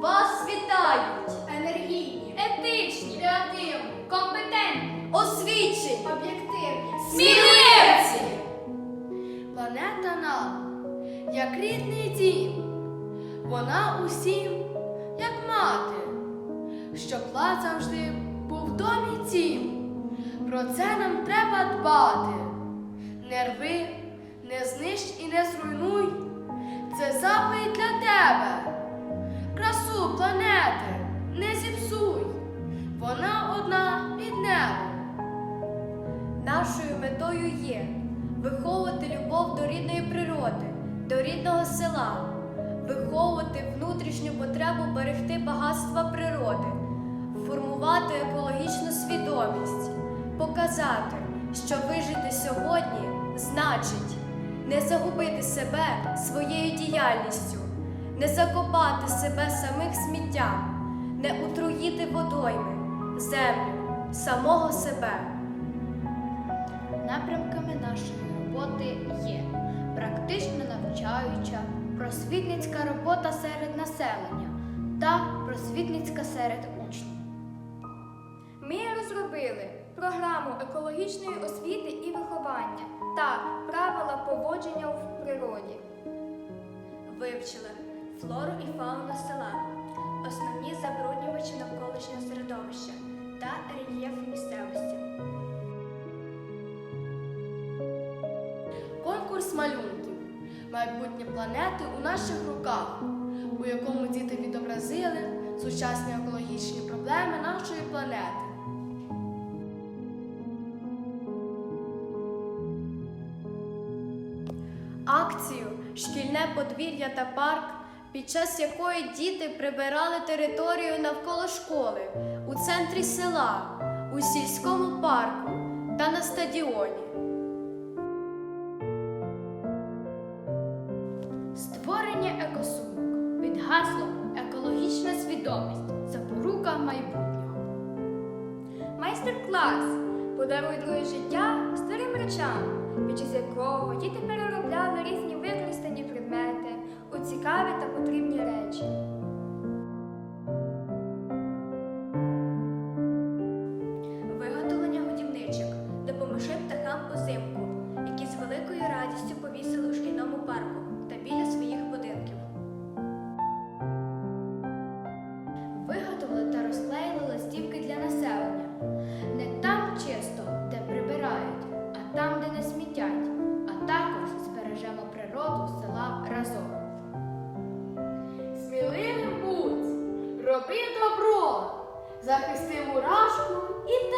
Вас вітають! енергійні, Етичні, креативні, компетентні, освічені, об'єктивні, сміливці! Планета нам, як рідний дім, вона усім, як мати, щоб лад завжди був в домі тім. Про це нам треба дбати. Не рви, не знищ і не зруйнуй. Це заповідь для тебе. Не. Вона одна від неба. Нашою метою є виховувати любов до рідної природи, до рідного села, виховувати внутрішню потребу берегти багатства природи, формувати екологічну свідомість, показати, що вижити сьогодні значить не загубити себе своєю діяльністю, не закопати себе самих сміттям, не утруїти водойми, землю, самого себе. Напрямками нашої роботи є практично навчаюча, просвітницька робота серед населення та просвітницька серед учнів. Ми розробили програму екологічної освіти і виховання та правила поводження в природі. Вивчили флору і фауну села, основні забруднювачі навколишнього середовища та рельєф місцевості. Конкурс малюнків. Майбутнє планети у наших руках, у якому діти відобразили сучасні екологічні проблеми нашої планети. акцію Шкільне подвір'я та парк, під час якої діти прибирали територію навколо школи, у центрі села, у сільському парку та на стадіоні. Створення екосумок під гаслом Екологічна свідомість запорука майбутнього. Майстер-клас Подаруй друге життя старим речам, під час якого діти переробляли різні використані предмети у цікаві та радістю повісили у шкільному парку та біля своїх будинків. Виготовили та розклеїли листівки для населення. Не там чисто, де прибирають, а там, де не смітять, а також збережемо природу села разом. Сміливим будь, роби добро, захисти мурашку і